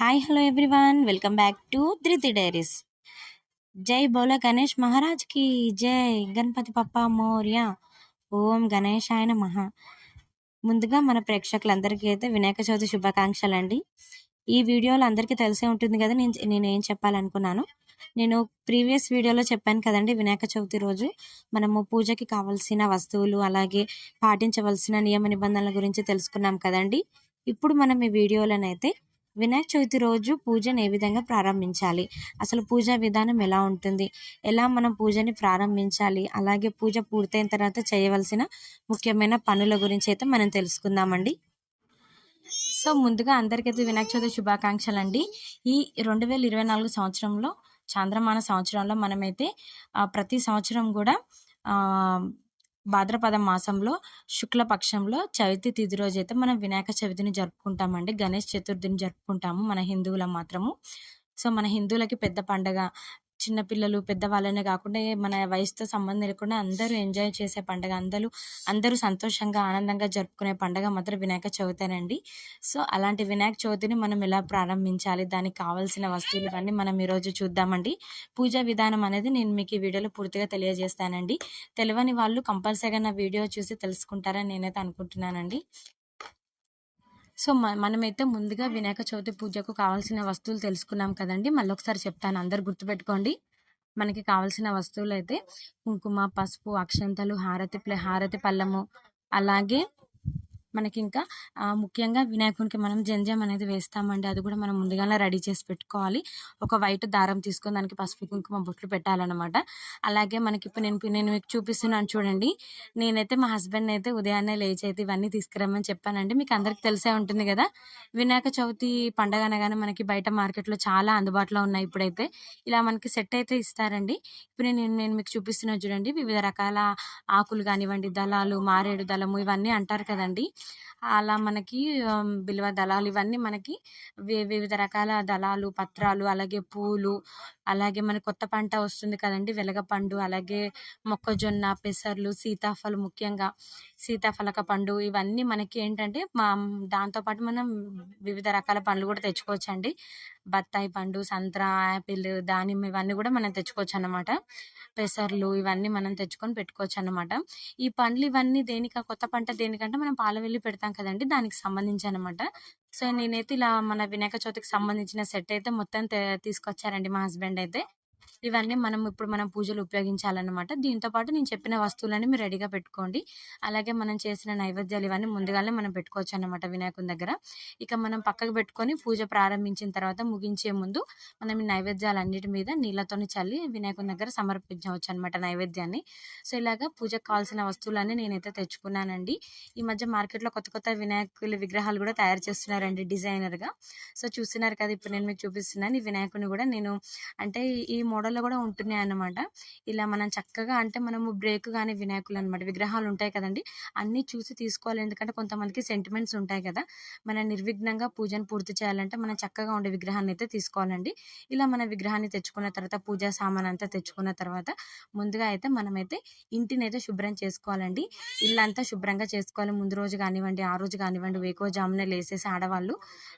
Hi hello everyone welcome back to Dhruti diaries జై బౌల గణేష్ మహారాజ్కి జై గణపతి పప్ప మౌర్య ఓం గణేష్ ఆయన మహా ముందుగా మన ప్రేక్షకులందరికీ అయితే వినాయక చవితి శుభాకాంక్షలు అండి ఈ వీడియోలో అందరికీ తెలిసే ఉంటుంది కదా నేను నేను ఏం చెప్పాలనుకున్నాను నేను ప్రీవియస్ వీడియోలో చెప్పాను కదండి వినాయక చవితి రోజు మనము పూజకి కావాల్సిన వస్తువులు అలాగే పాటించవలసిన నియమ నిబంధనల గురించి తెలుసుకున్నాం కదండి ఇప్పుడు మనం ఈ వీడియోలోనైతే వినాయక చవితి రోజు పూజను ఏ విధంగా ప్రారంభించాలి? అసలు పూజా విధానం ఎలా ఉంటుంది? ఎలా మనం పూజని ప్రారంభించాలి? అలాగే పూజ పూర్తయిన తర్వాత చేయవలసిన ముఖ్యమైన పనుల గురించి అయితే మనం తెలుసుకుందామండి. సో ముందుగా అందరికైతే వినాయక చవితి శుభాకాంక్షలు అండి ఈ రెండు వేల ఇరవై నాలుగు సంవత్సరంలో చాంద్రమాన సంవత్సరంలో మనమైతే ప్రతి సంవత్సరం కూడా భాద్రపద మాసంలో శుక్లపక్షంలో చవితి తిథి రోజు అయితే మనం వినాయక చవితిని జరుపుకుంటామండి. గణేష్ చతుర్థిని జరుపుకుంటాము మన హిందువుల మాత్రము. సో మన హిందువులకి పెద్ద పండగ చిన్నపిల్లలు పెద్దవాళ్ళనే కాకుండా మన వయసుతో సంబంధం లేకుండా అందరూ ఎంజాయ్ చేసే పండుగ అందరూ అందరూ సంతోషంగా ఆనందంగా జరుపుకునే పండుగ మాత్రం వినాయక చవితేనండి సో అలాంటి వినాయక చవితిని మనం ఎలా ప్రారంభించాలి దానికి కావాల్సిన వస్తువులు ఇవన్నీ మనం ఈరోజు చూద్దామండి. పూజా విధానం అనేది నేను మీకు ఈ వీడియోలో పూర్తిగా తెలియజేస్తానండి. తెలియని వాళ్ళు కంపల్సరీగా నా వీడియో చూసి తెలుసుకుంటారని నేనైతే అనుకుంటున్నానండి. సో మనమైతే ముందుగా వినాయక చవితి పూజకు కావాల్సిన వస్తువులు తెలుసుకున్నాం కదండి. మళ్ళీ ఒకసారి చెప్తాను. అందరు గుర్తుపెట్టుకోండి. మనకి కావాల్సిన వస్తువులు అయితే కుంకుమ పసుపు అక్షంతలు హారతి హారతి పళ్ళము అలాగే మనకి ఇంకా ముఖ్యంగా వినాయకునికి మనం జంజం అనేది వేస్తామండి. అది కూడా మనం ముందుగానే రెడీ చేసి పెట్టుకోవాలి. ఒక వైట్ దారం తీసుకొని దానికి పసుపు కుంకుమ బొట్లు పెట్టాలన్నమాట. అలాగే మనకి ఇప్పుడు నేను నేను మీకు చూపిస్తున్నాను చూడండి. నేనైతే మా హస్బెండ్ అయితే ఉదయాన్నే లేచి అయితే ఇవన్నీ తీసుకురమ్మని చెప్పానండి. మీకు అందరికి తెలిసే ఉంటుంది కదా. వినాయక చవితి పండగ అనగానే మనకి బయట మార్కెట్లో చాలా అందుబాటులో ఉన్నాయి ఇప్పుడైతే. ఇలా మనకి సెట్ అయితే ఇస్తారండి. ఇప్పుడు నేను నేను మీకు చూపిస్తున్నాను చూడండి. వివిధ రకాల ఆకులు కానివ్వండి దళాలు మారేడు దళము ఇవన్నీ అంటారు కదండి. అలా మనకి బిల్వ దళాలు ఇవన్నీ మనకి వివిధ రకాల దళాలు పత్రాలు అలాగే పూలు అలాగే మన కొత్త పంట వస్తుంది కదండి వెలగపండు అలాగే మొక్కజొన్న పెసర్లు సీతాఫలం ముఖ్యంగా సీతాఫలక పండు ఇవన్నీ మనకి ఏంటంటే మా దాంతోపాటు మనం వివిధ రకాల పండ్లు కూడా తెచ్చుకోవచ్చండి. బత్తాయి పండు సంత్ర యాపిల్ దానిమ్మ ఇవన్నీ కూడా మనం తెచ్చుకోవచ్చు అనమాట పెసర్లు ఇవన్నీ మనం తెచ్చుకొని పెట్టుకోవచ్చు అనమాట ఈ పండ్లు ఇవన్నీ దేనిక కొత్త పంట దేనికంటే మనం పాల వెళ్ళి పెడతాం కదండి దానికి సంబంధించి అనమాట సో నేనైతే ఇలా మన వినాయక చవితికి సంబంధించిన సెట్ అయితే మొత్తం తీసుకొచ్చారండి మా హస్బెండ్ అయితే. ఇవన్నీ మనం ఇప్పుడు మనం పూజలు ఉపయోగించాలన్నమాట. దీంతో పాటు నేను చెప్పిన వస్తువులన్నీ మీరు రెడీగా పెట్టుకోండి. అలాగే మనం చేసిన నైవేద్యాలు ఇవన్నీ ముందుగానే మనం పెట్టుకోవచ్చు అనమాట వినాయకుని దగ్గర. ఇక మనం పక్కకు పెట్టుకొని పూజ ప్రారంభించిన తర్వాత ముగించే ముందు మనం ఈ నైవేద్యాలన్నిటి మీద నీళ్ళతో చల్లి వినాయకుని దగ్గర సమర్పించవచ్చు అనమాట నైవేద్యాన్ని. సో ఇలాగా పూజకు కావాల్సిన వస్తువులన్నీ నేనైతే తెచ్చుకున్నానండి. ఈ మధ్య మార్కెట్లో కొత్త కొత్త వినాయకుల విగ్రహాలు కూడా తయారు చేస్తున్నారండి డిజైనర్గా. సో చూస్తున్నారు కదా ఇప్పుడు నేను మీకు చూపిస్తున్నాను ఈ వినాయకుని కూడా నేను అంటే ఈ మోడల్ మొబైల్లో కూడా ఉంటున్నాయి అన్నమాట ఇలా మనం చక్కగా అంటే మనము బ్రేక్ కానీ వినాయకులు అనమాట విగ్రహాలు ఉంటాయి కదండి అన్నీ చూసి తీసుకోవాలి. ఎందుకంటే కొంతమందికి సెంటిమెంట్స్ ఉంటాయి కదా. మన నిర్విఘ్నంగా పూజను పూర్తి చేయాలంటే మనం చక్కగా ఉండే విగ్రహాన్ని అయితే తీసుకోవాలండి. ఇలా మన విగ్రహాన్ని తెచ్చుకున్న తర్వాత పూజా సామాన్ అంతా తెచ్చుకున్న తర్వాత ముందుగా అయితే మనమైతే ఇంటిని అయితే శుభ్రం చేసుకోవాలండి. ఇల్లంతా శుభ్రంగా చేసుకోవాలి. ముందు రోజు కానివ్వండి ఆ రోజు కానివ్వండి వేకో జామునే లేసేసి ఆడవాళ్ళు.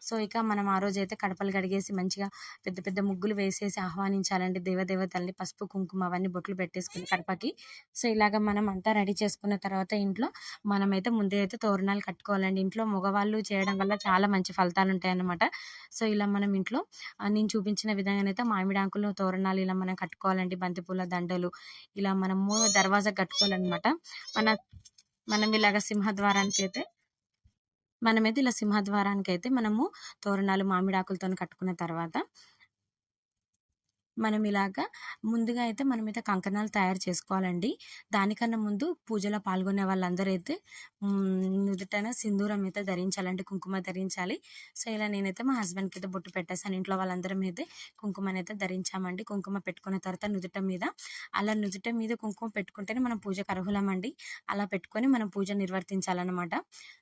సో ఇక మనం ఆ రోజు అయితే కడపలు కడిగేసి మంచిగా పెద్ద పెద్ద ముగ్గులు వేసేసి ఆహ్వానించాలండి. దేవ దేవతల్ని పసుపు కుంకుమ అవన్నీ బొట్లు పెట్టేసుకుని కడపకి. సో ఇలాగ మనం అంతా రెడీ చేసుకున్న తర్వాత ఇంట్లో మనమైతే ముందే అయితే తోరణాలు కట్టుకోవాలండి. ఇంట్లో మగవాళ్ళు చేయడం వల్ల చాలా మంచి ఫలితాలు ఉంటాయి అన్నమాట సో ఇలా మనం ఇంట్లో నేను చూపించిన విధంగానైతే మామిడాకులు తోరణాలు ఇలా మనం కట్టుకోవాలండి. బంతిపూల దండలు ఇలా మనము దర్వాజా కట్టుకోవాలన్నమాట. మన మనం ఇలాగ సింహద్వారానికి అయితే మనమైతే ఇలా సింహద్వారానికి అయితే మనము తోరణాలు మామిడాకులతో కట్టుకున్న తర్వాత మనం ఇలాగా ముందుగా అయితే మనమైతే కంకణాలు తయారు చేసుకోవాలండి. దానికన్నా ముందు పూజలో పాల్గొనే వాళ్ళందరూ అయితే నుదుటన సింధూరం అయితే ధరించాలంటే కుంకుమ ధరించాలి. సో ఇలా నేనైతే మా హస్బెండ్కి అయితే బొట్టు పెట్టేసాను ఇంట్లో వాళ్ళందరం అయితే కుంకుమని అయితే ధరించామండి. కుంకుమ పెట్టుకున్న తర్వాత నుదుట మీద. అలా నుదుట మీద కుంకుమ పెట్టుకుంటేనే మనం పూజకు అర్హులమండి. అలా పెట్టుకొని మనం పూజ నిర్వర్తించాలన్నమాట.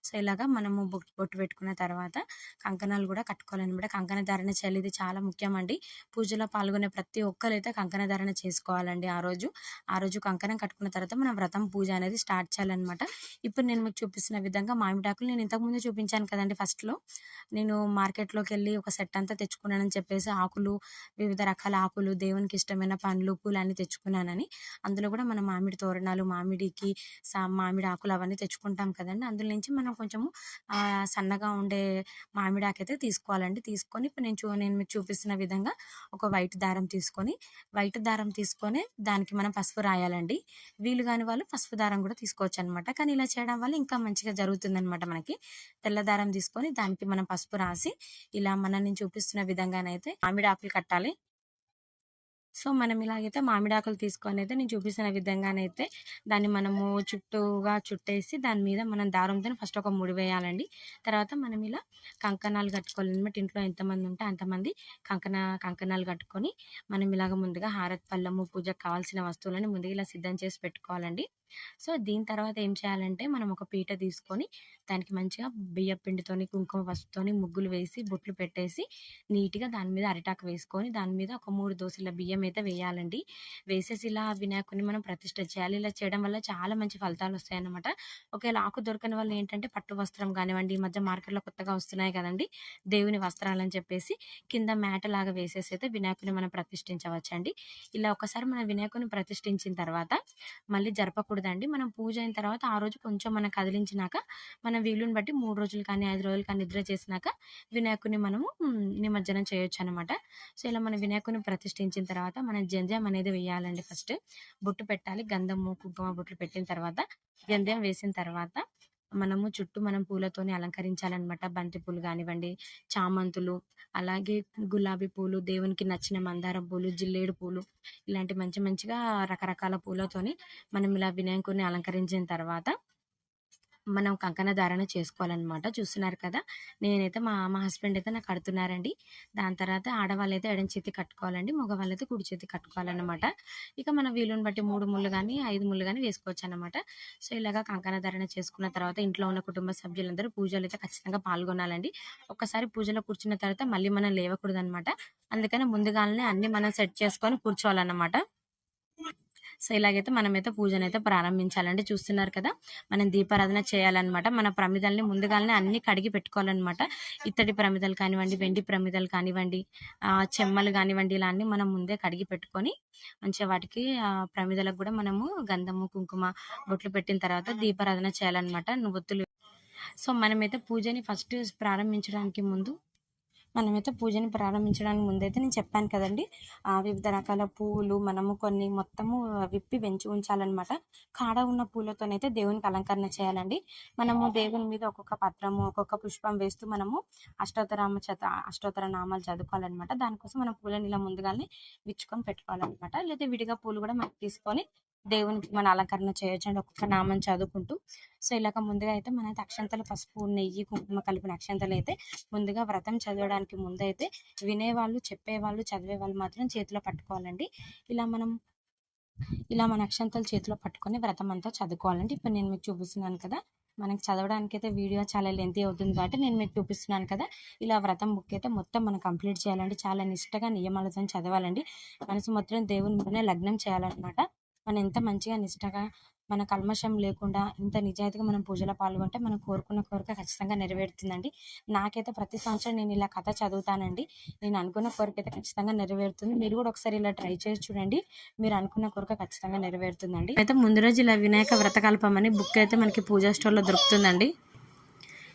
సో ఇలాగా మనము బొట్టు పెట్టుకున్న తర్వాత కంకణాలు కూడా కట్టుకోవాలన్నమాట కంకణ ధారణ చేయాలి ఇది చాలా ముఖ్యమండి. పూజలో పాల్గొనే ప్రతి ఒక్కరైతే కంకణ ధారణ చేసుకోవాలండి ఆ రోజు. ఆ రోజు కంకణం కట్టుకున్న తర్వాత మనం వ్రతం పూజ అనేది స్టార్ట్ చేయాలన్నమాట ఇప్పుడు నేను మీకు చూపిస్తున్న విధంగా మామిడాకులు నేను ఇంతకుముందు చూపించాను కదండి ఫస్ట్‌లో. నేను మార్కెట్లోకి వెళ్ళి ఒక సెట్ అంతా తెచ్చుకున్నానని చెప్పేసి ఆకులు, వివిధ రకాల ఆకులు, దేవునికి ఇష్టమైన పండ్లు, పూలు అన్నీ తెచ్చుకున్నానని. అందులో కూడా మనం మామిడి తోరణాలు, మామిడికి మామిడి ఆకులు అవన్నీ తెచ్చుకుంటాం కదండి అందులో నుంచి మనం కొంచెము సన్నగా ఉండే మామిడాకైతే తీసుకోవాలండి. తీసుకొని ఇప్పుడు నేను చూ నేను మీకు చూపిస్తున్న విధంగా ఒక వైట్ దారం తీసుకొని, వైట్ దారం తీసుకొని దానికి మనం పసుపు రాయాలండి. వీలు కాని వాళ్ళు పసుపు దారం కూడా తీసుకోవచ్చు అనమాట కానీ ఇలా చేయడం వల్ల ఇంకా మంచిగా జరుగుతుందనమాట మనకి. తెల్ల దారం తీసుకొని దానికి మనం పసుపు రాసి, ఇలా మన నేను చూపిస్తున్న విధంగానైతే మామిడి ఆకులు కట్టాలి. సో, మనం ఇలాగైతే మామిడాకులు తీసుకొని అయితే నేను చూపిస్తున్న విధంగానైతే దాన్ని మనము చుట్టూగా చుట్టేసి దాని మీద మనం దారంతోని ఫస్ట్ ఒక ముడి వేయాలండి. తర్వాత మనం ఇలా కంకణాలు కట్టుకోవాలన్నమాట ఇంట్లో ఎంతమంది ఉంటే అంతమంది కంకణ కంకణాలు కట్టుకొని మనం ఇలాగ ముందుగా హారత్ పళ్ళము పూజకు కావాల్సిన వస్తువులని ముందుగా ఇలా సిద్ధం చేసి పెట్టుకోవాలండి. సో, దీని తర్వాత ఏం చేయాలంటే మనం ఒక పీట తీసుకొని దానికి మంచిగా బియ్య పిండితోని, కుంకుమ పసుపుతోని ముగ్గులు వేసి, బొట్లు పెట్టేసి నీట్‌గా దాని మీద అరిటాకు వేసుకొని దాని మీద ఒక మూడు దోశల బియ్యం అయితే వేయాలండి. వేసేసి ఇలా వినాయకుడిని మనం ప్రతిష్ట చేయాలి. ఇలా చేయడం వల్ల చాలా మంచి ఫలితాలు వస్తాయన్నమాట ఒకవేళ ఆకు దొరకని వాళ్ళు ఏంటంటే పట్టు వస్త్రం కానివ్వండి ఈ మధ్య మార్కెట్‌లో కొత్తగా వస్తున్నాయి కదండి దేవుని వస్త్రాలని చెప్పేసి కింద మ్యాట్ లాగా వేసేసి అయితే వినాయకుడిని మనం ప్రతిష్ఠించవచ్చండి. ఇలా ఒకసారి మనం వినాయకుని ప్రతిష్ఠించిన తర్వాత మళ్ళీ జరపకూడదండి. మనం పూజ అయిన తర్వాత ఆ రోజు కొంచెం మనం కదిలించినాక మన వీలుని బట్టి మూడు రోజులు కానీ, ఐదు రోజులు కానీ నిద్ర చేసినాక వినాయకుని మనము నిమజ్జనం చేయొచ్చు అనమాట సో, ఇలా మనం వినాయకుడిని ప్రతిష్ఠించిన తర్వాత మనం జంధ్యం అనేది వేయాలండి ఫస్ట్. బొట్టు పెట్టాలి. గంధము, కుంకుమ బొట్లు పెట్టిన తర్వాత జంధ్యం వేసిన తర్వాత మనము చుట్టూ మనం పూలతోని అలంకరించాలన్నమాట బంతి పూలు కానివ్వండి చామంతులు, అలాగే గులాబీ పూలు, దేవునికి నచ్చిన మందారం పూలు, జిల్లేడు పూలు ఇలాంటి మంచి మంచిగా రకరకాల పూలతోని మనం ఇలా వినాయకుడిని అలంకరించిన తర్వాత మనం కంకణ ధారణ చేసుకోవాలన్నమాట చూస్తున్నారు కదా! నేనైతే మా మా హస్బెండ్ అయితే నాకు కడుతున్నారండి. దాని తర్వాత ఆడవాళ్ళైతే ఎడమ చేతి కట్టుకోవాలండి. మగవాళ్ళైతే కుడి చేతి కట్టుకోవాలన్నమాట ఇక మన వీలుని బట్టి మూడు ముళ్ళు కానీ ఐదు ముళ్ళు కానీ వేసుకోవచ్చు అనమాట సో, ఇలాగా కంకణ ధారణ చేసుకున్న తర్వాత ఇంట్లో ఉన్న కుటుంబ సభ్యులందరూ పూజలు అయితే ఖచ్చితంగా పాల్గొనాలండి. ఒక్కసారి పూజలో కూర్చున్న తర్వాత మళ్ళీ మనం లేవకూడదనమాట. అందుకని ముందుగానే అన్ని మనం సెట్ చేసుకొని కూర్చోవాలన్నమాట. సో, ఇలాగైతే మనమైతే పూజనైతే ప్రారంభించాలండి. చూస్తున్నారు కదా! మనం దీపారాధన చేయాలన్నమాట మన ప్రమిదల్ని ముందుగాలనే అన్ని కడిగి పెట్టుకోవాలన్నమాట ఇత్తడి ప్రమిదలు కానివ్వండి, వెండి ప్రమిదలు కానివ్వండి, చెమ్మలు కానివ్వండి ఇలా అన్నీ మనం ముందే కడిగి పెట్టుకొని మంచిగా వాటికి ప్రమిదలకు కూడా మనము గంధము, కుంకుమ బొట్లు పెట్టిన తర్వాత దీపారాధన చేయాలన్నమాట నువ్వొత్తులు సో, మనమైతే పూజని ఫస్ట్ ప్రారంభించడానికి ముందు మనమైతే పూజని ప్రారంభించడానికి ముందైతే నేను చెప్పాను కదండి వివిధ రకాల పువ్వులు మనము కొన్ని మొత్తము విప్పి పెంచి ఉంచాలనమాట. కాడ ఉన్న పూలతోనైతే దేవునికి అలంకరణ చేయాలండి. మనము దేవుని మీద ఒక్కొక్క పత్రము, ఒక్కొక్క పుష్పం వేస్తూ మనము అష్టోత్తరామ చత అష్టోత్తర నామాలు చదువుకోవాలన్నమాట దానికోసం మనం పూలని ఇలా ముందుగానే విచ్చుకొని పెట్టుకోవాలన్నమాట లేదా విడిగా పూలు కూడా మనకి తీసుకొని దేవునికి మన అలంకరణ చేయొచ్చండి. ఒక్కొక్క నామం చదువుకుంటూ. సో, ఇలాగ ముందుగా అయితే మనైతే అక్షంతలు, పసుపు, నెయ్యి, కుంకుమ కలిపిన అక్షంతలు అయితే ముందుగా వ్రతం చదవడానికి ముందైతే వినేవాళ్ళు, చెప్పేవాళ్ళు, చదివేవాళ్ళు మాత్రం చేతిలో పట్టుకోవాలండి. ఇలా మనం ఇలా మన అక్షంతలు చేతిలో పట్టుకొని వ్రతం అంతా చదువుకోవాలండి. ఇప్పుడు నేను మీకు చూపిస్తున్నాను కదా! మనకి చదవడానికి అయితే వీడియో చాలా లెంతీ అవుతుంది కాబట్టి నేను మీకు చూపిస్తున్నాను కదా! ఇలా వ్రతం బుక్ అయితే మొత్తం మనం కంప్లీట్ చేయాలండి. చాలా నిష్టగా నియమాలతో చదవాలండి. మనసు మొత్తం దేవుని మీదనే లగ్నం చేయాలన్నమాట మనం ఎంత మంచిగా నిష్టగా మన కల్మషం లేకుండా ఇంత నిజాయితీగా మనం పూజలో పాల్గొంటే మనం కోరుకున్న కోరిక ఖచ్చితంగా నెరవేరుతుందండి. నాకైతే ప్రతి సంవత్సరం నేను ఇలా కథ చదువుతానండి. నేను అనుకున్న కోరికైతే ఖచ్చితంగా నెరవేరుతుంది. మీరు కూడా ఒకసారి ఇలా ట్రై చేసి చూడండి. మీరు అనుకున్న కోరిక ఖచ్చితంగా నెరవేరుతుందండి. అయితే ముందు రోజు ఇలా వినాయక వ్రతకల్పం అని బుక్ అయితే మనకి పూజా స్టోర్‌లో దొరుకుతుందండి.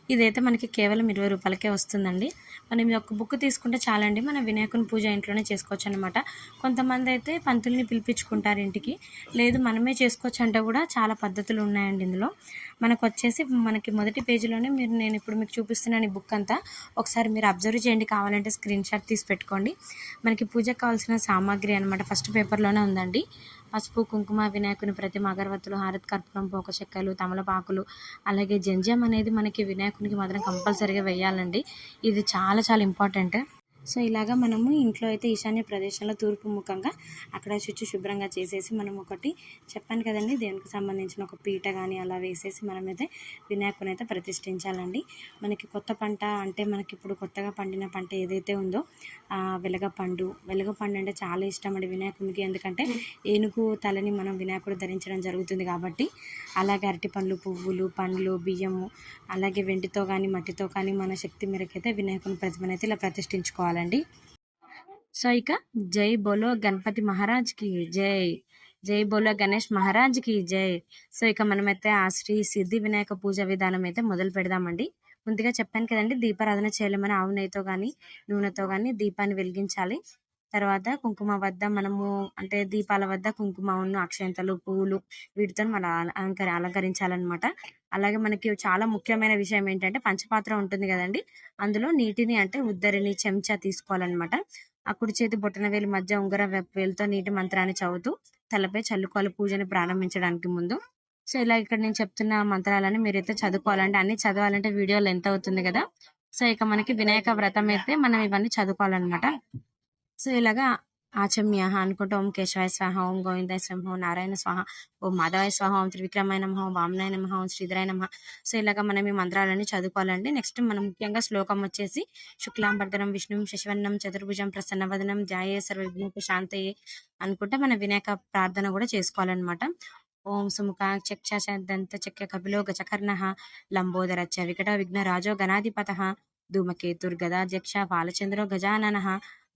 ఇదైతే మనకి కేవలం ఇరవై రూపాయలకే వస్తుందండి. మనం ఈ యొక్క బుక్ తీసుకుంటే చాలండి. మనం వినాయకుని పూజ ఇంట్లోనే చేసుకోవచ్చు అనమాట కొంతమంది అయితే పంతుల్ని పిలిపించుకుంటారు ఇంటికి. లేదు మనమే చేసుకోవచ్చు అంటే కూడా చాలా పద్ధతులు ఉన్నాయండి ఇందులో. మనకొచ్చేసి మనకి మొదటి పేజీలోనే మీరు నేను ఇప్పుడు మీకు చూపిస్తున్నాను ఈ బుక్ అంతా. ఒకసారి మీరు అబ్జర్వ్ చేయండి. కావాలంటే స్క్రీన్ షాట్ తీసి పెట్టుకోండి. మనకి పూజకు కావాల్సిన సామాగ్రి అనమాట ఫస్ట్ పేపర్‌లోనే ఉందండి. పసుపు, కుంకుమ, వినాయకుని ప్రతిమ, అగరవత్తులు, హారతి కర్పూరం, పోక చెక్కలు, తమలపాకులు, అలాగే జంజం అనేది మనకి వినాయకునికి మాత్రం కంపల్సరీగా వేయాలండి. ఇది చాలా చాలా ఇంపార్టెంట్. సో ఇలాగా మనము ఇంట్లో అయితే ఈశాన్య ప్రదేశంలో తూర్పు ముఖంగా అక్కడ చుచ్చు శుభ్రంగా చేసేసి మనం ఒకటి చెప్పాను కదండి దేవునికి సంబంధించిన ఒక పీట కానీ అలా వేసేసి మనమైతే వినాయకుని అయితే ప్రతిష్ఠించాలండి. మనకి కొత్త పంట అంటే మనకి ఇప్పుడు కొత్తగా పండిన పంట ఏదైతే ఉందో వెలగపండు. వెలగపండు అంటే చాలా ఇష్టం అండి వినాయకునికి. ఎందుకంటే ఏనుగు తలని మనం వినాయకుడు ధరించడం జరుగుతుంది కాబట్టి అలాగే అరటి పండ్లు పువ్వులు పండ్లు బియ్యము అలాగే వెండితో కానీ మట్టితో కానీ మన శక్తి మేరకు అయితే వినాయకుని ప్రతిమనైతే ఇలా ప్రతిష్ఠించుకోవాలండి సో ఇక జై బోలో గణపతి మహారాజ్కి జై. జై బోలో గణేష్ మహారాజ్కి జై. సో ఇక మనమైతే ఆ శ్రీ సిద్ధి వినాయక పూజ విధానం అయితే మొదలు పెడదామండి. ముందుగా చెప్పాను కదండి దీపారాధన చేయలేమని ఆవు నెయ్యితో కానీ నూనెతో కానీ దీపాన్ని వెలిగించాలి. తర్వాత కుంకుమ వద్ద మనము అంటే దీపాల వద్ద కుంకుమ ఉన్న అక్షంతలు పువ్వులు వీటితో మన అలంకరి అలంకరించాలన్నమాట. అలాగే మనకి చాలా ముఖ్యమైన విషయం ఏంటంటే పంచపాత్ర ఉంటుంది కదండి. అందులో నీటిని అంటే ఉద్దరిని చెంచా తీసుకోవాలన్నమాట. ఆ కుడి చేతి బొట్టన వేలు మధ్య ఉంగర వేలుతో నీటి మంత్రాన్ని చదువుతూ తలపై చల్లుకోవాలి పూజని ప్రారంభించడానికి ముందు. సో ఇలా ఇక్కడ నేను చెప్తున్న మంత్రాలని మీరైతే చదువుకోవాలంటే అన్ని చదవాలంటే వీడియోలు ఎంత అవుతుంది కదా. సో ఇక మనకి వినాయక వ్రతం అయితే మనం ఇవన్నీ చదువుకోవాలన్నమాట. సో ఇలాగా ఆచమ్య అనుకుంటూ ఓం కేశవాయ స్వాహ ఓం గోవిందాయ స్వాహ ఓం నారాయణ స్వాహ ఓం మాధవాయ స్వాహ ఓం త్రివిక్రమాయ నమ ఓం వామనాయ నమ ఓం శ్రీధరాయ నమ. సో ఇలాగా మనం ఈ మంత్రాలన్నీ చదువుకోవాలండి నెక్స్ట్ మనం ముఖ్యంగా శ్లోకం వచ్చేసి శుక్లాంబర్ధనం విష్ణు శశివర్ణం చతుర్భుజం ప్రసన్నవదనం జాయే సర్వజ్ఞకు శాంతయే అనుకుంటే మన వినాయక ప్రార్థన కూడా చేసుకోవాలన్నమాట. ఓం సుముఖ చక్షదంత చక్య కపిలో గజకర్ణ లంబోదర చ వికట విఘ్న రాజో గణాధిపత ధూమకేతుర్గదాధ్యక్ష బాలచంద్రో గజానన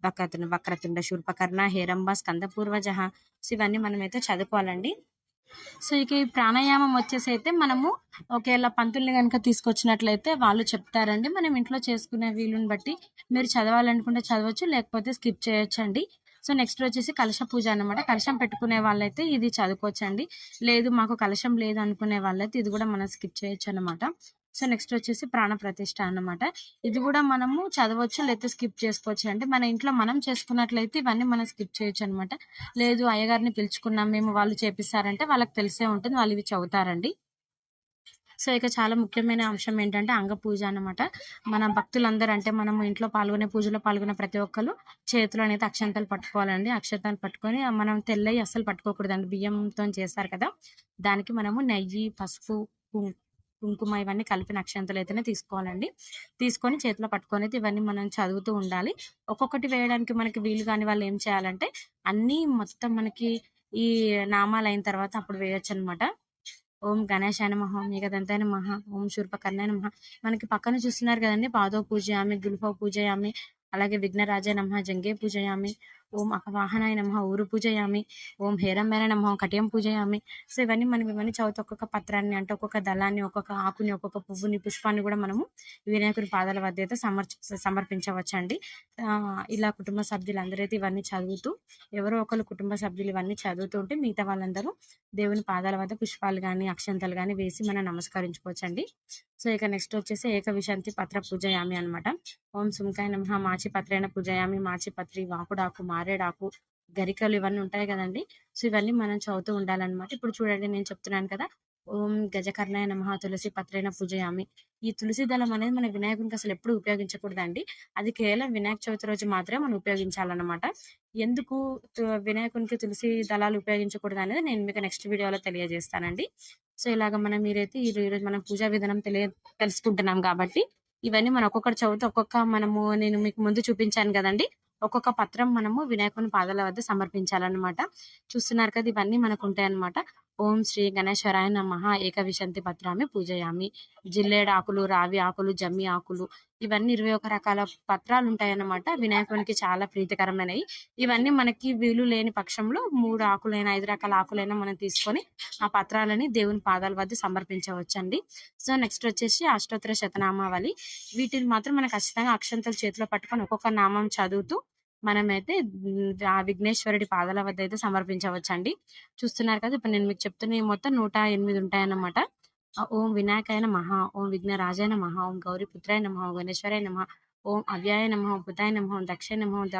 వక్రతుండ వక్రతుండ శూర్పకర్ణ హేరంబ స్కందపూర్వజ సో ఇవన్నీ మనమైతే చదువుకోవాలండి. సో ఇక ఈ ప్రాణాయామం వచ్చేసి అయితే మనము ఒకవేళ పంతుల్ని కనుక తీసుకొచ్చినట్లయితే వాళ్ళు చెప్తారండి మనం ఇంట్లో చేసుకునే వీలుని బట్టి. మీరు చదవాలనుకుంటే చదవచ్చు లేకపోతే స్కిప్ చేయొచ్చండి. సో నెక్స్ట్ వచ్చేసి కలశ పూజ అనమాట కలశం పెట్టుకునే వాళ్ళైతే ఇది చదువుకోవచ్చండి. లేదు మాకు కలశం లేదు అనుకునే వాళ్ళైతే ఇది కూడా మనం స్కిప్ చేయొచ్చు అనమాట సో నెక్స్ట్ వచ్చేసి ప్రాణ ప్రతిష్ట అన్నమాట. ఇది కూడా మనము చదవచ్చు లేకపోతే స్కిప్ చేసుకోవచ్చు. అంటే మన ఇంట్లో మనం చేసుకున్నట్లయితే ఇవన్నీ మనం స్కిప్ చేయొచ్చు అనమాట లేదు అయ్యగారిని పిలుచుకున్నాం మేము వాళ్ళు చేపిస్తారంటే వాళ్ళకి తెలిసే ఉంటుంది వాళ్ళు ఇవి చదువుతారండి. సో ఇక చాలా ముఖ్యమైన అంశం ఏంటంటే అంగ పూజ అనమాట మన భక్తులందరూ అంటే మనం ఇంట్లో పాల్గొనే పూజలో పాల్గొనే ప్రతి ఒక్కరు చేతులు అనేది అక్షంతలు పట్టుకోవాలండి. అక్షంతాలు పట్టుకొని మనం తెల్లయి అస్సలు పట్టుకోకూడదండి. బియ్యంతో చేస్తారు కదా దానికి మనము నెయ్యి పసుపు కుంకుమ ఇవన్నీ కలిపిన అక్షంతలు అయితేనే తీసుకోవాలండి. తీసుకొని చేతిలో పట్టుకొని ఇవన్నీ మనం చదువుతూ ఉండాలి. ఒక్కొక్కటి వేయడానికి మనకి వీలు కాని వాళ్ళు ఏం చేయాలంటే అన్నీ మొత్తం మనకి ఈ నామాలు అయిన తర్వాత అప్పుడు వేయొచ్చు అనమాట ఓం గణేశాయ మహ ఓం మహ ఓం శూర్పకర్ణాయ నమః. మనకి పక్కన చూస్తున్నారు కదండి పాదో పూజయామి గుల్ఫో పూజయామి అలాగే విఘ్నరాజ నమ జంగే పూజయామి ఓం అకవాహనాయ నమ ఊరు పూజయామి. ఓం హేరంబేన నమ కటియం పూజయామి. సో ఇవన్నీ మనం ఇవన్నీ చదివితే ఒక్కొక్క పత్రాన్ని అంటే ఒక్కొక్క దళాన్ని ఒక్కొక్క ఆకుని ఒక్కొక్క పువ్వుని పుష్పాన్ని కూడా మనము వినాయకుడి పాదాల వద్ద అయితే సమర్చ సమర్పించవచ్చండి. ఇలా కుటుంబ సభ్యులు అయితే ఇవన్నీ చదువుతూ ఎవరో ఒకరు కుటుంబ సభ్యులు ఇవన్నీ చదువుతూ ఉంటే మిగతా వాళ్ళందరూ దేవుని పాదాల వద్ద పుష్పాలు కానీ అక్షంతలు కానీ వేసి మనం నమస్కరించుకోవచ్చండి. సో ఇక నెక్స్ట్ వచ్చేసి ఏక విశాంతి పత్ర పూజయామి అనమాట ఓం సుంకాయ నమ మాచి పత్రైన పూజయామి మాచి పత్రి వాకుడాకు మారేడాకు గరికలు ఇవన్నీ ఉంటాయి కదండి. సో ఇవన్నీ మనం చదువుతూ ఉండాలన్నమాట. ఇప్పుడు చూడండి నేను చెప్తున్నాను కదా. ఓం గజకర్ణాయ నమ తులసి పత్రైన పూజయామి. ఈ తులసి దళం అనేది మన వినాయకునికి అసలు ఎప్పుడు ఉపయోగించకూడదండి. అది కేవలం వినాయక చవితి రోజు మాత్రమే మనం ఉపయోగించాలన్నమాట. ఎందుకు వినాయకునికి తులసి దళాలు ఉపయోగించకూడదు అనేది నేను మీకు నెక్స్ట్ వీడియోలో తెలియజేస్తానండి. సో ఇలాగ మనం మీరైతే రోజు మనం పూజా విధానం తెలియ తెలుసుకుంటున్నాం కాబట్టి ఇవన్నీ మనం ఒక్కొక్కటి చదువుతూ ఒక్కొక్క మనము నేను మీకు ముందు చూపించాను కదండి. ఒక్కొక్క పత్రం మనము వినాయకుని పాదాల వద్ద సమర్పించాలన్నమాట. చూస్తున్నారు కదా ఇవన్నీ మనకు ఉంటాయి అన్నమాట ఓం శ్రీ గణేశ్వరాయ నమ. ఏకవిశంతి పత్రామి పూజయామి. జిల్లేడు ఆకులు రావి ఆకులు జమ్మి ఆకులు ఇవన్నీ ఇరవై ఒక రకాల పత్రాలు ఉంటాయన్నమాట వినాయకునికి చాలా ప్రీతికరమైనవి. ఇవన్నీ మనకి వీలు లేని పక్షంలో మూడు ఆకులైనా ఐదు రకాల ఆకులైనా మనం తీసుకొని ఆ పత్రాలని దేవుని పాదాల వద్ద సమర్పించవచ్చండి. సో నెక్స్ట్ వచ్చేసి అష్టోత్తర శతనామావళి. వీటిని మాత్రం మనం ఖచ్చితంగా అక్షంతలు చేతిలో పట్టుకొని ఒక్కొక్క నామం చదువుతూ మనమైతే ఆ విఘ్నేశ్వరుడి పాదాల వద్ద అయితే సమర్పించవచ్చండి. చూస్తున్నారు కదా ఇప్పుడు నేను మీకు చెప్తున్న మొత్తం నూట ఎనిమిది ఉంటాయన్నమాట. ఓం వినాయకాయ మహా ఓం విఘ్నరాజాయ మహా ఓం గౌరీపుత్రాయ నమ ఓం గణేశ్వరాయ నమ ఓం అవ్యాయ నమః బుధాయ నమః దక్ష నమః ద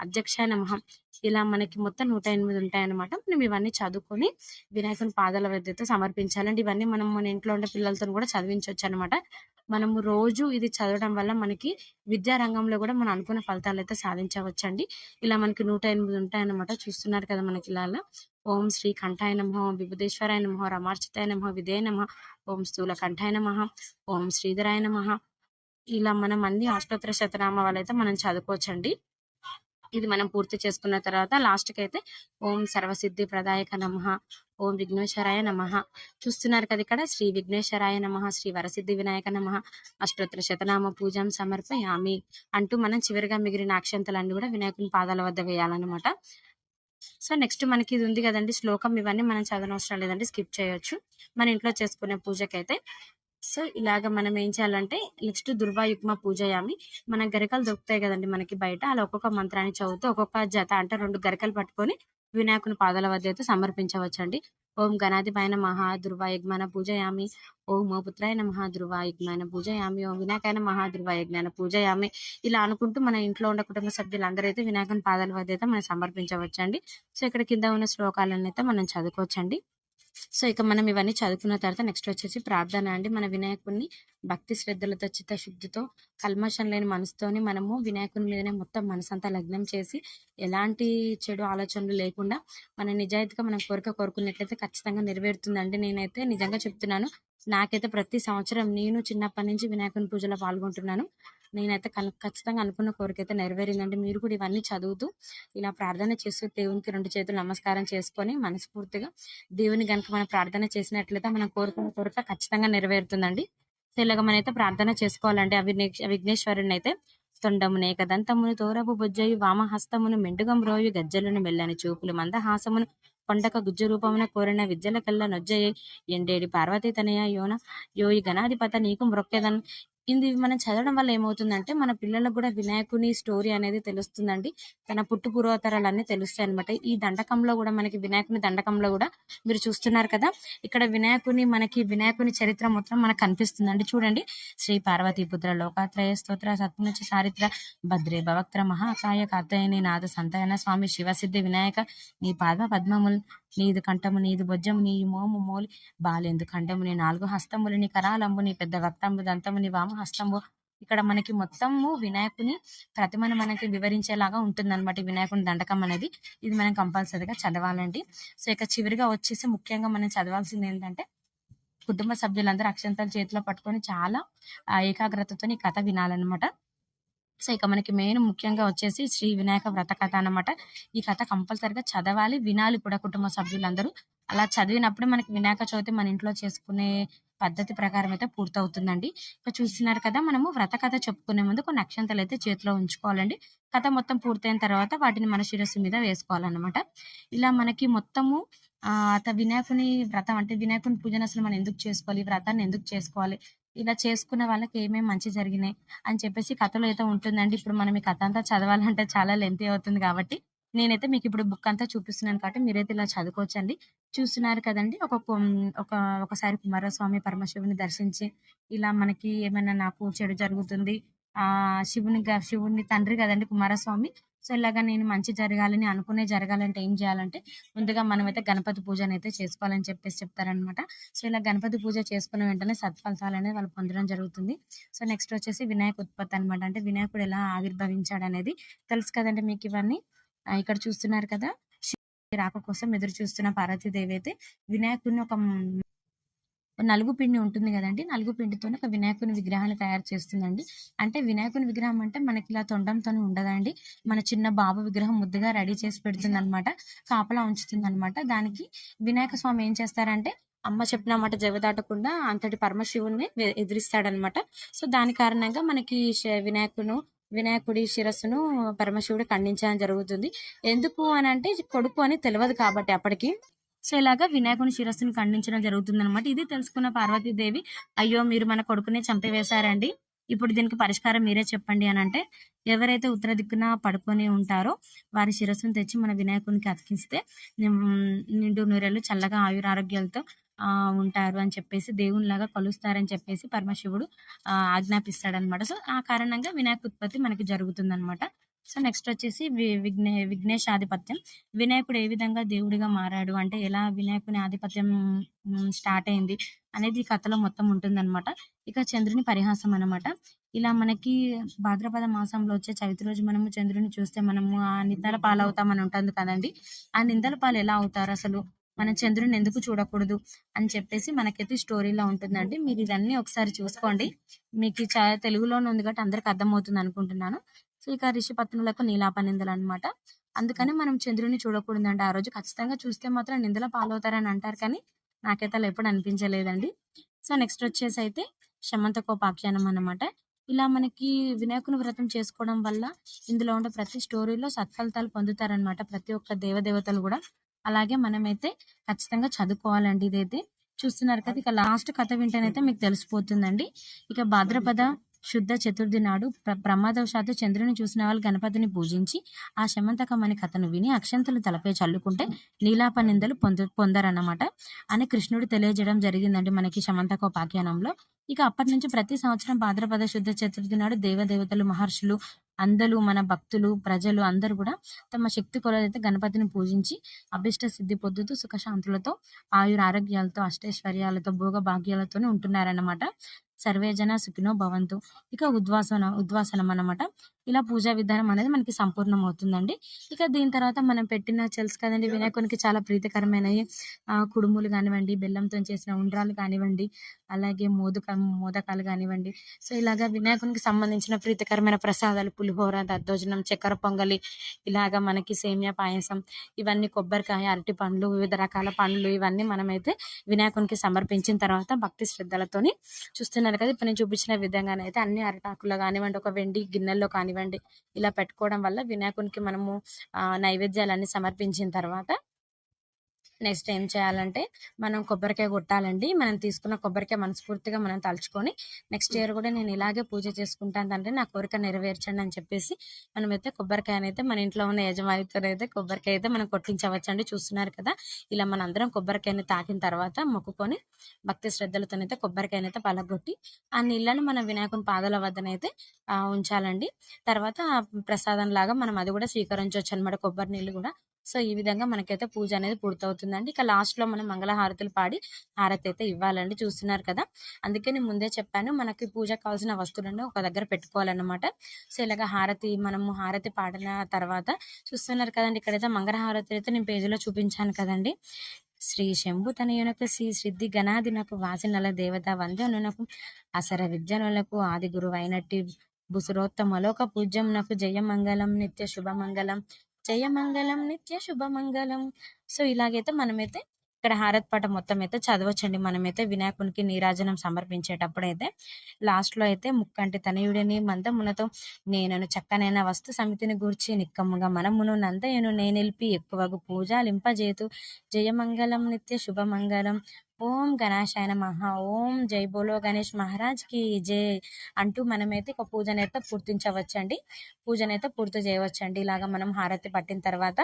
అధ్యక్ష నమహం ఇలా మనకి మొత్తం నూట ఎనిమిది ఉంటాయన్నమాట. మనం ఇవన్నీ చదువుకొని వినాయకుని పాదాల వద్దతో సమర్పించాలండి. ఇవన్నీ మనం మన ఇంట్లో ఉండే పిల్లలతో కూడా చదివించవచ్చు అనమాట మనము రోజు ఇది చదవడం వల్ల మనకి విద్యా రంగంలో కూడా మనం అనుకున్న ఫలితాలు అయితే సాధించవచ్చండి. ఇలా మనకి నూట ఎనిమిది ఉంటాయన్నమాట. చూస్తున్నారు కదా మనకి ఇలా ఓం శ్రీ కంఠాయ నమః విభుదేశ్వరాయ నమః రమార్చితాయ నమః విధేయ నమః. ఓం స్థూల కంఠాయ నమః. ఓం శ్రీధరాయ నమః. ఇలా మనం అన్ని అష్టోత్తర శతనామాలు అయితే మనం చదువుకోవచ్చండి. ఇది మనం పూర్తి చేసుకున్న తర్వాత లాస్ట్కి అయితే ఓం సర్వసిద్ధి ప్రదాయక నమ ఓం విఘ్నేశ్వరాయ నమ. చూస్తున్నారు కదా ఇక్కడ శ్రీ విఘ్నేశ్వరాయ నమః శ్రీ వరసిద్ధి వినాయక నమ అష్టోత్తర శతనామ పూజం సమర్పయామి అంటూ మనం చివరిగా మిగిలిన అక్షంతలన్నీ కూడా వినాయకుని పాదాల వద్ద వేయాలన్నమాట. సో నెక్స్ట్ మనకి ఇది ఉంది కదండి శ్లోకం ఇవన్నీ మనం చదవనవసరం లేదండి స్కిప్ చేయొచ్చు. మన ఇంట్లో చేసుకునే పూజకైతే సో ఇలాగ మనం ఏం చేయాలంటే నెక్స్ట్ దుర్వాయుక్మ పూజయామి. మన గరికలు దొరుకుతాయి కదండి మనకి బయట. అలా ఒక్కొక్క మంత్రాన్ని చదువుతూ ఒక్కొక్క జత అంటే రెండు గరికలు పట్టుకొని వినాయకుని పాదాల వద్ద అయితే సమర్పించవచ్చండి. ఓం గణాధిపైన మహా దుర్వాయుగ్మాన పూజయామి. ఓం ఓ మహా దుర్వాయుగ్మాన పూజయామి. ఓం వినాయకాయన మహా దుర్వాయుజ్ఞాన పూజయామి. ఇలా అనుకుంటూ మన ఇంట్లో ఉన్న కుటుంబ సభ్యులందరూ అయితే వినాయకుని పాదాల వద్ద అయితే మనం సమర్పించవచ్చండి. సో ఇక్కడ కింద ఉన్న శ్లోకాలను అయితే మనం చదువుకోవచ్చండి. సో ఇక మనం ఇవన్నీ చదువుకున్న తర్వాత నెక్స్ట్ వచ్చేసి ప్రార్థన అండి. మన వినాయకుడిని భక్తి శ్రద్ధలతో చిత్తశుద్ధితో కల్మషం లేని మనసుతోని మనము వినాయకుని మీదనే మొత్తం మనసంతా లగ్నం చేసి ఎలాంటి చెడు ఆలోచనలు లేకుండా మన నిజాయితీగా మనం కోరిక కోరుకున్నట్లయితే ఖచ్చితంగా నెరవేరుతుందండి. నేనైతే నిజంగా చెప్తున్నాను. నాకైతే ప్రతి సంవత్సరం నేను చిన్నప్పటి నుంచి వినాయకుని పూజలో పాల్గొంటున్నాను. నేనైతే ఖచ్చితంగా అనుకున్న కోరిక అయితే నెరవేరిందండి. మీరు కూడా ఇవన్నీ చదువుతూ ఇలా ప్రార్థన చేస్తూ దేవునికి రెండు చేతులు నమస్కారం చేసుకొని మనస్ఫూర్తిగా దేవుని గనుక మనం ప్రార్థన చేసినట్లయితే మనం కోరుకున్న కోరిక ఖచ్చితంగా నెరవేరుతుందండి. తెల్లగా మనైతే ప్రార్థన చేసుకోవాలండి. అవి విఘ్నేశ్వరుని అయితే తొండమును ఏకదంతమును తోరపు బుజ్జయు వామహస్తమును మెండుగం రోయు గజ్జలను మెల్లని చూపులు మందహాసమును కొండక గుజ్జు రూపమున కోరిన విద్యల కల్ల నొజ్జయ్యి ఎండేడి పార్వతీ తనయ యోన యోయి గణాధిపత నీకు మ్రొక్కెదన్ ఇది మనం చదవడం వల్ల ఏమవుతుందంటే మన పిల్లలకు కూడా వినాయకుని స్టోరీ అనేది తెలుస్తుందండి. తన పుట్టు పూర్వతరాలన్నీ తెలుస్తాయి అనమాట ఈ దండకంలో కూడా మనకి వినాయకుని దండకంలో కూడా మీరు చూస్తున్నారు కదా ఇక్కడ వినాయకుని మనకి వినాయకుని చరిత్ర మొత్తం మనకు కనిపిస్తుందండి. చూడండి శ్రీ పార్వతీపుత్ర లోకాత్రయ స్తోత్ర సత్పునచ చారిత్ర భద్రే భవక్త్ర మహాకాయ కార్తయని నాథ సంతయన స్వామి శివసిద్ధి వినాయక నీ పాద పద్మములు నీదు కంఠము నీదు భుజము నీ మోము మోలి బాలేందు కంఠము నీ నాలుగు హస్తములు నీ కరాలంబు నీ పెద్ద రక్తంబు దంతము నీ వామ హస్తంబు ఇక్కడ మనకి మొత్తము వినాయకుని ప్రతిమను మనకి వివరించేలాగా ఉంటుంది వినాయకుని దండకం అనేది. ఇది మనం కంపల్సరీగా చదవాలండి. సో ఇక చివరిగా వచ్చేసి ముఖ్యంగా మనం చదవాల్సింది ఏంటంటే కుటుంబ సభ్యులందరూ అక్షంతలు చేతిలో పట్టుకొని చాలా ఏకాగ్రతతో ఈ కథ వినాలన్నమాట. సో ఇక మనకి మెయిన్ ముఖ్యంగా వచ్చేసి శ్రీ వినాయక వ్రత కథ అన్నమాట. ఈ కథ కంపల్సరిగా చదవాలి వినాలి కూడా కుటుంబ సభ్యులందరూ. అలా చదివినప్పుడు మనకి వినాయక చవితి మన ఇంట్లో చేసుకునే పద్ధతి ప్రకారం అయితే పూర్తవుతుందండి. ఇక చూస్తున్నారు కదా మనము వ్రత కథ చెప్పుకునే ముందు కొన్ని అక్షంతలు అయితే చేతిలో ఉంచుకోవాలండి. కథ మొత్తం పూర్తయిన తర్వాత వాటిని మన శిరస్సు మీద వేసుకోవాలన్నమాట. ఇలా మనకి మొత్తము ఆ అత వినాయకుని వ్రతం అంటే వినాయకుని పూజను అసలు మనం ఎందుకు చేసుకోవాలి వ్రతాన్ని ఎందుకు చేసుకోవాలి ఇలా చేసుకున్న వాళ్ళకి ఏమేమి మంచి జరిగినాయి అని చెప్పేసి కథలో అయితే ఉంటుందండి. ఇప్పుడు మనం ఈ కథ అంతా చదవాలంటే చాలా లెంతీ అవుతుంది కాబట్టి నేనైతే మీకు ఇప్పుడు బుక్ అంతా చూపిస్తున్నాను కాబట్టి మీరైతే ఇలా చదువుకోవచ్చండి. చూస్తున్నారు కదండి ఒక ఒక ఒకసారి కుమారస్వామి పరమశివుని దర్శించి ఇలా మనకి ఏమైనా నాకు చెడు జరుగుతుంది శివుని శివుని తండ్రి కదండి కుమారస్వామి. సో ఇలాగా నేను మంచి జరగాలని అనుకునే జరగాలంటే ఏం చేయాలంటే ముందుగా మనమైతే గణపతి పూజను అయితే చేసుకోవాలని చెప్పేసి చెప్తారనమాట సో ఇలా గణపతి పూజ చేసుకున్న వెంటనే సత్ఫలితాలు అనేది వాళ్ళు పొందడం జరుగుతుంది. సో నెక్స్ట్ వచ్చేసి వినాయక ఉత్పత్తి అనమాట అంటే వినాయకుడు ఎలా ఆవిర్భవించాడు అనేది తెలుసు కదండి మీకు ఇవన్నీ? ఇక్కడ చూస్తున్నారు కదా. రాక కోసం ఎదురు చూస్తున్న పార్వతీదేవి అయితే వినాయకుడిని ఒక నలుగు పిండి ఉంటుంది కదండి. నలుగు పిండితో ఒక వినాయకుని విగ్రహాన్ని తయారు చేస్తుందండి. అంటే వినాయకుని విగ్రహం అంటే మనకి ఇలా తొండంతో ఉండదండి. మన చిన్న బాబు విగ్రహం ముద్దుగా రెడీ చేసి పెడుతుంది అనమాట కాపలా ఉంచుతుంది అనమాట దానికి వినాయక స్వామి ఏం చేస్తారంటే అమ్మ చెప్పిన మాట జవదాటకుండా అంతటి పరమశివుణ్ణి ఎదిరిస్తాడనమాట సో దాని కారణంగా మనకి వినాయకును వినాయకుడి శిరస్సును పరమశివుడు ఖండించడం జరుగుతుంది. ఎందుకు అని అంటే కొడుకు అని తెలియదు కాబట్టి అప్పటికి. సో ఇలాగా వినాయకుని శిరస్సును ఖండించడం జరుగుతుంది అనమాట ఇది తెలుసుకున్న పార్వతీదేవి అయ్యో మీరు మన కొడుకునే చంపివేశారండి ఇప్పుడు దీనికి పరిష్కారం మీరే చెప్పండి అని అంటే ఎవరైతే ఉత్తర దిక్కున పడుకొని ఉంటారో వారి శిరస్సును తెచ్చి మన వినాయకునికి అతికిస్తే నిండు నూరెళ్ళు చల్లగా ఆయురారోగ్యాలతో ఉంటారు అని చెప్పేసి దేవునిలాగా కొలుస్తారని చెప్పేసి పరమశివుడు ఆజ్ఞాపిస్తాడనమాట. సో, ఆ కారణంగా వినాయక ఉత్పత్తి మనకి జరుగుతుందనమాట. సో, నెక్స్ట్ వచ్చేసి వి విఘ్నే ఆధిపత్యం వినాయకుడు ఏ విధంగా దేవుడిగా మారాడు అంటే ఎలా వినాయకుని ఆధిపత్యం స్టార్ట్ అయింది అనేది ఈ కథలో మొత్తం ఉంటుందన్నమాట ఇక చంద్రుని పరిహాసం అనమాట. ఇలా మనకి భాద్రపద మాసంలో వచ్చే చవితి రోజు మనము చంద్రుని చూస్తే మనము ఆ నిందల పాలవుతామని ఉంటుంది కదండి ఆ నిందల పాలు ఎలా అవుతారు అసలు మన చంద్రుడిని ఎందుకు చూడకూడదు? అని చెప్పేసి మనకైతే స్టోరీలో ఉంటుందండి. మీరు ఇదన్నీ ఒకసారి చూసుకోండి. మీకు చాలా తెలుగులోనే ఉంది కాబట్టి అందరికి అర్థమవుతుంది అనుకుంటున్నాను. సో, ఇక ఋషిపత్నులకు అనమాట అందుకని మనం చంద్రుడిని చూడకూడదండి. ఆ రోజు ఖచ్చితంగా చూస్తే మాత్రం నిందల పాలవుతారని అంటారు కానీ, నాకైతే అలా ఎప్పుడు అనిపించలేదండి. సో, నెక్స్ట్ వచ్చేసి వచ్చేసైతే శమంతకోపాఖ్యానం అన్నమాట. ఇలా మనకి వినాయకుని వ్రతం చేసుకోవడం వల్ల ఇందులో ఉండే ప్రతి స్టోరీలో సత్ఫలితాలు పొందుతారనమాట. ప్రతి ఒక్క దేవదేవతలు కూడా అలాగే మనమైతే ఖచ్చితంగా చదువుకోవాలండి ఇదైతే. చూస్తున్నారు కదా! ఇక లాస్ట్ కథ వింటేనైతే మీకు తెలిసిపోతుందండి. ఇక భాద్రపద శుద్ధ చతుర్థి నాడు ప్ర ప్రమాదవశాత్తు చంద్రుని చూసిన వాళ్ళు గణపతిని పూజించి, ఆ శమంతకం అనే కథను విని అక్షంతలు తలపై చల్లుకుంటే నీలాపనిందలు పొందు పొందరన్నమాట. అని కృష్ణుడు తెలియజేయడం జరిగిందండి మనకి శమంతకోపాఖ్యానంలో. ఇక అప్పటినుంచి ప్రతి సంవత్సరం భాద్రపద శుద్ధ చతుర్థి నాడు దేవదేవతలు, మహర్షులు అందరూ మన భక్తులు, ప్రజలు అందరూ కూడా తమ శక్తి కొలదైతే గణపతిని పూజించి అభిష్ట సిద్ధి పొద్దుతూ సుఖశాంతులతో, ఆయుర ఆరోగ్యాలతో అష్టైశ్వర్యాలతో, భోగభాగ్యాలతోని ఉంటున్నారన్నమాట. సర్వే జన సుఖినో భవంతు. ఇక ఉద్వాసన ఉద్వాసనం అన్నమాట. ఇలా పూజా విధానం అనేది మనకి సంపూర్ణం అవుతుందండి ఇక దీని తర్వాత మనం పెట్టిన తెలుసు కదండి వినాయకునికి చాలా ప్రీతికరమైన కుడుములు కానివ్వండి బెల్లంతో చేసిన ఉండ్రాలు కానివ్వండి, అలాగే మోదకం మోదకాలు కానివ్వండి సో, ఇలాగ వినాయకునికి సంబంధించిన ప్రీతికరమైన ప్రసాదాలు పులిహోర, దద్దోజనం, చక్కెర పొంగలి, ఇలాగ మనకి సేమియా పాయసం, ఇవన్నీ కొబ్బరికాయ, అరటిపండ్లు, వివిధ రకాల పండ్లు ఇవన్నీ మనమైతే వినాయకునికి సమర్పించిన తర్వాత భక్తి శ్రద్ధలతోని చూస్తున్నారు కదా! ఇప్పుడు నేను చూపించిన విధంగానైతే అన్ని అరటాకులు కానివ్వండి ఒక వెండి గిన్నెల్లో కానివ్వండి, ఇలా పెట్టుకోవడం వల్ల వినాయకునికి మనము నైవేద్యాలన్నీ సమర్పించిన తర్వాత నెక్స్ట్ ఏం చేయాలంటే, మనం కొబ్బరికాయ కొట్టాలండి. మనం తీసుకున్న కొబ్బరికాయ మనస్ఫూర్తిగా మనం తలుచుకొని, నెక్స్ట్ ఇయర్ కూడా నేను ఇలాగే పూజ చేసుకుంటాను అంటే నా కోరిక నెరవేర్చండి అని చెప్పేసి, మనమైతే కొబ్బరికాయనైతే మన ఇంట్లో ఉన్న యజమానితోనైతే కొబ్బరికాయ అయితే మనం కొట్టించవచ్చండి. చూస్తున్నారు కదా! ఇలా మనందరం కొబ్బరికాయని తాకిన తర్వాత మొక్కుకొని, భక్తి శ్రద్ధలతోనైతే కొబ్బరికాయనైతే పలగొట్టి, ఆ నీళ్ళను మన వినాయకుని పాదాల వద్దనైతే ఉంచాలండి. తర్వాత ప్రసాదం లాగా మనం అది కూడా స్వీకరించవచ్చు అనమాట కొబ్బరి నీళ్ళు కూడా సో, ఈ విధంగా మనకైతే పూజ అనేది పూర్తవుతుందండి. ఇక లాస్ట్‌లో మనం మంగళహారతులు పాడి హారతి అయితే ఇవ్వాలండి. చూస్తున్నారు కదా! అందుకే నేను ముందే చెప్పాను. మనకి పూజ కావాల్సిన వస్తువులన్నీ ఒక దగ్గర పెట్టుకోవాలన్నమాట. సో, ఇలాగ హారతి మనము హారతి పాడిన తర్వాత చూస్తున్నారు కదండి ఇక్కడైతే మంగళహారతి అయితే నేను పేజీలో చూపించాను కదండీ! శ్రీ శంభుతనయునకు శ్రీ సిద్ధి గణాధినకు వాసినల దేవత వందనునకు అసర విద్యనులకు ఆది గురువైనట్టి బుసురోత్తమలోక పూజ్యమునకు జయమంగళం నిత్య శుభమంగళం జయమంగళం నిత్య శుభమంగళం. సో, ఇలాగైతే మనమైతే ఇక్కడ హారత్ పాట మొత్తం అయితే చదవచ్చండి. మనమైతే వినాయకునికి నీరాజనం సమర్పించేటప్పుడు అయితే లాస్ట్‌లో అయితే ముక్కంటి తనయుడిని మందమునతో నేనను చక్కనైన వస్తు సమితిని గూర్చి నిక్కముగా మనమును నందయను నేనెలిపి ఎక్కువగా పూజలింపజేతు జయమంగళం నిత్య శుభమంగళం ఓం గణేశాయ నమః ఓం జై బోలో గణేష్ మహారాజ్‌కి జై అంటూ మనమైతే ఒక పూజనైతే పూర్తించవచ్చండి. పూజనైతే పూర్తి చేయవచ్చండి. ఇలాగా మనం హారతి పట్టిన తర్వాత.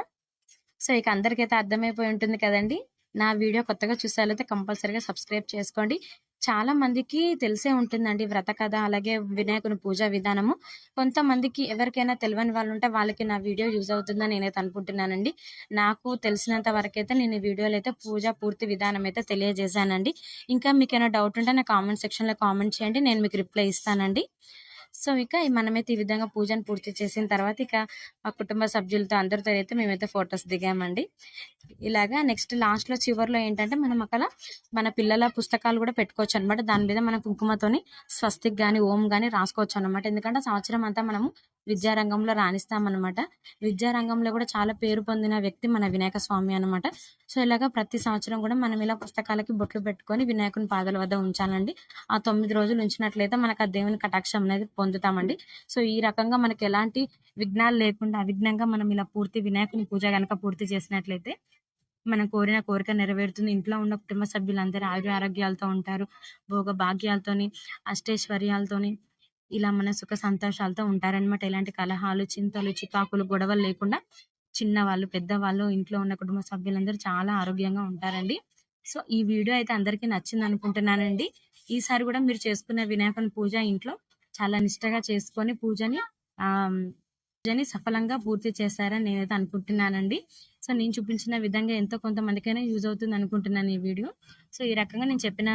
సో, ఇక అందరికైతే అర్థమైపోయి ఉంటుంది కదండి నా వీడియో కొత్తగా చూసేవాళ్ళైతే కంపల్సరీగా సబ్స్క్రైబ్ చేసుకోండి. చాలా మందికి తెలిసే ఉంటుందండి వ్రత కథ, అలాగే వినాయకుని పూజా విధానము. కొంతమందికి ఎవరికైనా తెలియని వాళ్ళు ఉంటే వాళ్ళకి నా వీడియో యూజ్ అవుతుందని నేనైతే అనుకుంటున్నానండి. నాకు తెలిసినంత వరకు అయితే నేను ఈ వీడియోలో అయితే పూజ పూర్తి విధానం అయితే తెలియజేశానండి. ఇంకా మీకు ఏమైనా డౌట్ ఉంటే నా కామెంట్ సెక్షన్‌లో కామెంట్ చేయండి. నేను మీకు రిప్లై ఇస్తానండి. సో, ఇక మనమైతే ఈ విధంగా పూజను పూర్తి చేసిన తర్వాత ఇక మా కుటుంబ సభ్యులతో అందరితో అయితే మేమైతే ఫోటోస్ దిగామండి. ఇలాగా నెక్స్ట్ లాస్ట్‌లో చివర్లో ఏంటంటే మనం అక్కడ మన పిల్లల పుస్తకాలు కూడా పెట్టుకోవచ్చు అనమాట దాని మీద మనం కుంకుమతోని స్వస్తిక్ కానీ ఓం కానీ రాసుకోవచ్చు అనమాట ఎందుకంటే సంవత్సరం అంతా మనము విద్యారంగంలో రాణిస్తామనమాట. విద్యారంగంలో కూడా చాలా పేరు పొందిన వ్యక్తి మన వినాయక స్వామి అనమాట. సో, ఇలాగ ప్రతి సంవత్సరం కూడా మనం ఇలా పుస్తకాలకి బొట్లు పెట్టుకొని వినాయకుని పాదాల వద్ద ఉంచాలండి. ఆ తొమ్మిది రోజులు ఉంచినట్లయితే మనకు ఆ దేవుని కటాక్షం అనేది పొందుతామండి. సో, ఈ రకంగా మనకి ఎలాంటి విఘ్నాలు లేకుండా అవిఘ్నంగా మనం ఇలా పూర్తి వినాయకుని పూజ కనుక పూర్తి చేసినట్లయితే, మనం కోరిన కోరిక నెరవేరుతుంది. ఇంట్లో ఉన్న కుటుంబ సభ్యులందరూ ఆయురారోగ్యాలతో ఉంటారు. భోగ భాగ్యాలతోని, అష్టైశ్వర్యాలతోని ఇలా మన సుఖ సంతోషాలతో ఉంటారనమాట. ఎలాంటి కలహాలు, చింతలు, చికాకులు, గొడవలు లేకుండా చిన్నవాళ్ళు, పెద్దవాళ్ళు, ఇంట్లో ఉన్న కుటుంబ సభ్యులందరూ చాలా ఆరోగ్యంగా ఉంటారండి. సో ఈ వీడియో అయితే అందరికీ నచ్చింది అనుకుంటున్నానండి ఈసారి కూడా మీరు చేసుకున్న వినాయకుని పూజ ఇంట్లో చాలా నిష్టగా చేసుకొని పూజని ఆ పూజని సఫలంగా పూర్తి చేస్తారని నేనైతే అనుకుంటున్నానండి. సో నేను చూపించిన విధంగా ఎంతో కొంతమందికైనా యూజ్ అవుతుంది అనుకుంటున్నాను ఈ వీడియో. సో ఈ రకంగా నేను చెప్పిన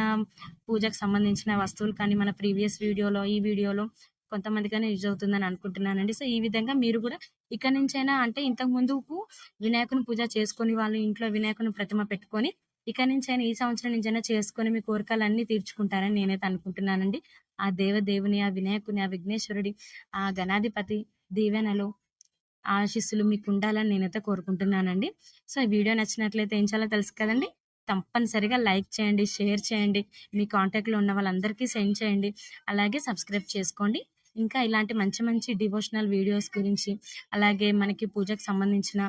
పూజకు సంబంధించిన వస్తువులు కానీ మన ప్రీవియస్ వీడియోలో ఈ వీడియోలో కొంతమందికైనా యూజ్ అవుతుందని అనుకుంటున్నానండి. సో ఈ విధంగా మీరు కూడా ఇక నుంచైనా అంటే ఇంతకు ముందుకు వినాయకుని పూజ చేసుకొని వాళ్ళు ఇంట్లో వినాయకుని ప్రతిమ పెట్టుకొని ఇక నుంచైనా ఈ సంవత్సరం నుంచైనా చేసుకొని మీ కోరికలన్నీ తీర్చుకుంటారని నేనైతే అనుకుంటున్నానండి. ఆ దేవదేవుని ఆ వినాయకుని ఆ విఘ్నేశ్వరుడి ఆ గణాధిపతి దీవెనలు ఆశీస్సులు మీకు ఉండాలని నేనైతే కోరుకుంటున్నానండి. సో ఈ వీడియో నచ్చినట్లయితే ఏం చేయాలో తెలుసు కదండి. తప్పనిసరిగా లైక్ చేయండి షేర్ చేయండి. మీ కాంటాక్ట్లో ఉన్న వాళ్ళందరికీ సెండ్ చేయండి. అలాగే సబ్స్క్రైబ్ చేసుకోండి. ఇంకా ఇలాంటి మంచి మంచి డివోషనల్ వీడియోస్ గురించి అలాగే మనకి పూజకు సంబంధించిన